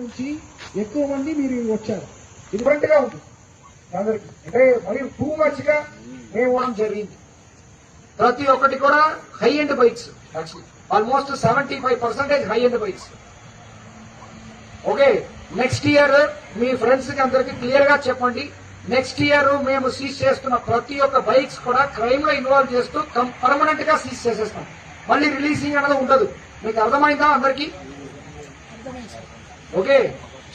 నుంచి ఎక్కువ మంది మీరు వచ్చారు. డిఫరెంట్గా ఉంటుంది అందరికి. అంటే మరి టూ మచ్గా మేము జరిగింది. ప్రతి ఒక్కటి కూడా high end bikes almost seventy five percentage high end bikes okay next year మీ ఫ్రెండ్స్కి అందరికి క్లియర్గా చెప్పండి. నెక్స్ట్ ఇయర్ మేము సీజ్ చేస్తున్న ప్రతి ఒక్క బైక్స్ కూడా క్రైమ్లో ఇన్వాల్వ్ చేస్తూ పర్మనెంట్గా సీజ్ చేసేస్తాం. మళ్ళీ రిలీజింగ్ అనేది ఉండదు. మీకు అర్థమైందా అందరికి? ఓకే?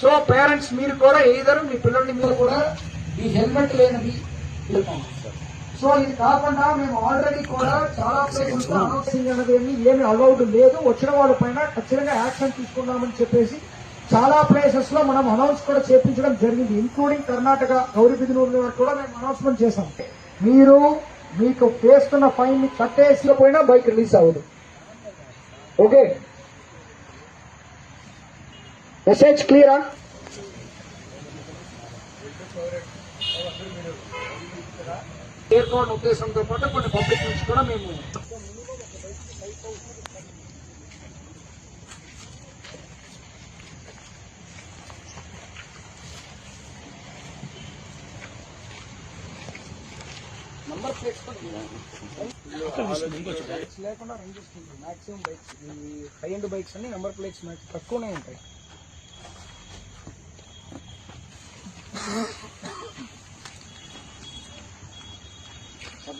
సో పేరెంట్స్ మీరు కూడా ఏదరు మీ పిల్లల్ని మీరు కూడా ఈ హెల్మెట్ లేనివి సో ఇది కాకుండా మేము ఆల్రెడీ కూడా చాలా ప్లేసెస్ అనౌన్సింగ్ అనేది ఏమి అలౌడ్ లేదు. వచ్చిన వాళ్ళ పైన ఖచ్చితంగా యాక్షన్ తీసుకున్నామని చెప్పేసి చాలా ప్లేసెస్లో మనం అనౌన్స్ కూడా చేపించడం జరిగింది. ఇంక్లూడింగ్ కర్ణాటక గౌరీబిదినూరు వరకు కూడా మేము అనౌన్స్మెంట్ చేశాం. మీరు మీకు వేస్తున్న ఫైన్ని కట్టేసి పోయినా బైక్ రిలీజ్ అవ్వదు. ఓకే? మెసేజ్ క్లియరా ఏర్పాటు ఉద్దేశంతో పాటు కొన్ని పబ్లిక్ నుంచి కూడా మేము నంబర్ ప్లేట్స్ లేకుండా రన్ చేసుకుంటాం మాక్సిమం బైక్స్ ఈ హై ఎండ్ బైక్స్ అన్ని నంబర్ ప్లేట్స్ తక్కువనే ఉంటాయి.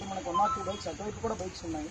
మనకు ఉన్న టూ బైక్స్ అటువైపు కూడా బైక్స్ ఉన్నాయి.